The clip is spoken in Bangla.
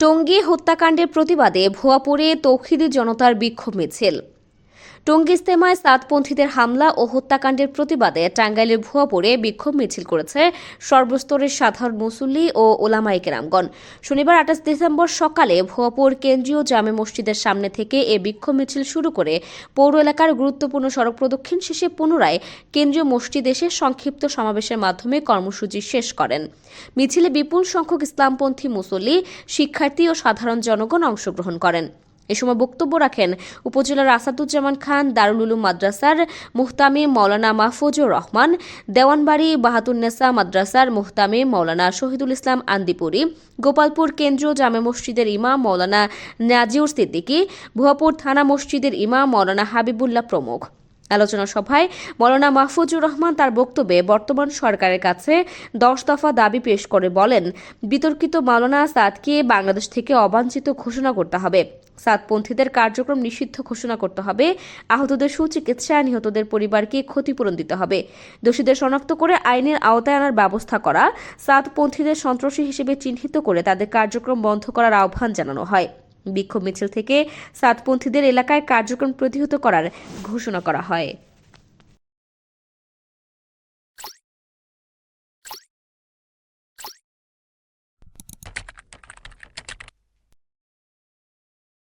টঙ্গী হত্যাকাণ্ডের প্রতিবাদে ভুয়াপুরে তৌহিদি জনতার বিক্ষোভ মিছিল। টঙ্গী ইস্তেমায় সাতপন্থীদের হামলা ও হত্যাকাণ্ডের প্রতিবাদে টাঙ্গাইলের ভুয়াপুরে বিক্ষোভ মিছিল করেছে সর্বস্তরের সাধারণ মুসল্লি ও ওলামাই কেরামগণ। শনিবার আঠাশ ডিসেম্বর সকালে ভুয়াপুর কেন্দ্রীয় জামে মসজিদের সামনে থেকে এ বিক্ষোভ মিছিল শুরু করে পৌর এলাকার গুরুত্বপূর্ণ সড়ক প্রদক্ষিণ শেষে পুনরায় কেন্দ্রীয় মসজিদ এসে সংক্ষিপ্ত সমাবেশের মাধ্যমে কর্মসূচি শেষ করেন। মিছিলে বিপুল সংখ্যক ইসলামপন্থী মুসল্লি, শিক্ষার্থী ও সাধারণ জনগণ অংশগ্রহণ করেন। এ সময় বক্তব্য রাখেন উপজেলার আসাদুজ্জামান খান দারুল উলুম মাদ্রাসার মুহতামি মৌলানা মাহফুজুর রহমান, দেওয়ানবাড়ি বাহাতুন্নেসা মাদ্রাসার মুহতামি মৌলানা শহীদুল ইসলাম আন্দিপুরি, গোপালপুর কেন্দ্রীয় জামে মসজিদের ইমাম মৌলানা নাজিউর সিদ্দিকী, ভুয়াপুর থানা মসজিদের ইমাম মৌলানা হাবিবুল্লাহ প্রমুখ। আলোচনা সভায় মৌলানা মাহফুজুর রহমান তার বক্তব্যে বর্তমান সরকারের কাছে দশ দফা দাবি পেশ করে বলেন, বিতর্কিত মাওলানা সাদকে বাংলাদেশ থেকে অবাঞ্ছিত ঘোষণা করতে হবে। সাদপন্থীদের কার্যক্রম নিষিদ্ধ ঘোষণা করতে হবে। আহতদের সুচিকিৎসা, নিহতদের পরিবারকে ক্ষতিপূরণ দিতে হবে। দোষীদের শনাক্ত করে আইনের আওতায় আনার ব্যবস্থা করা। সাদপন্থীদের সন্ত্রাসী হিসেবে চিহ্নিত করে তাদের কার্যক্রম বন্ধ করার আহ্বান জানানো হয়। বিক্ষোভ মিছিল থেকে সাতপন্থীদের এলাকায় কার্যক্রম প্রতিহত করার ঘোষণা করা হয়।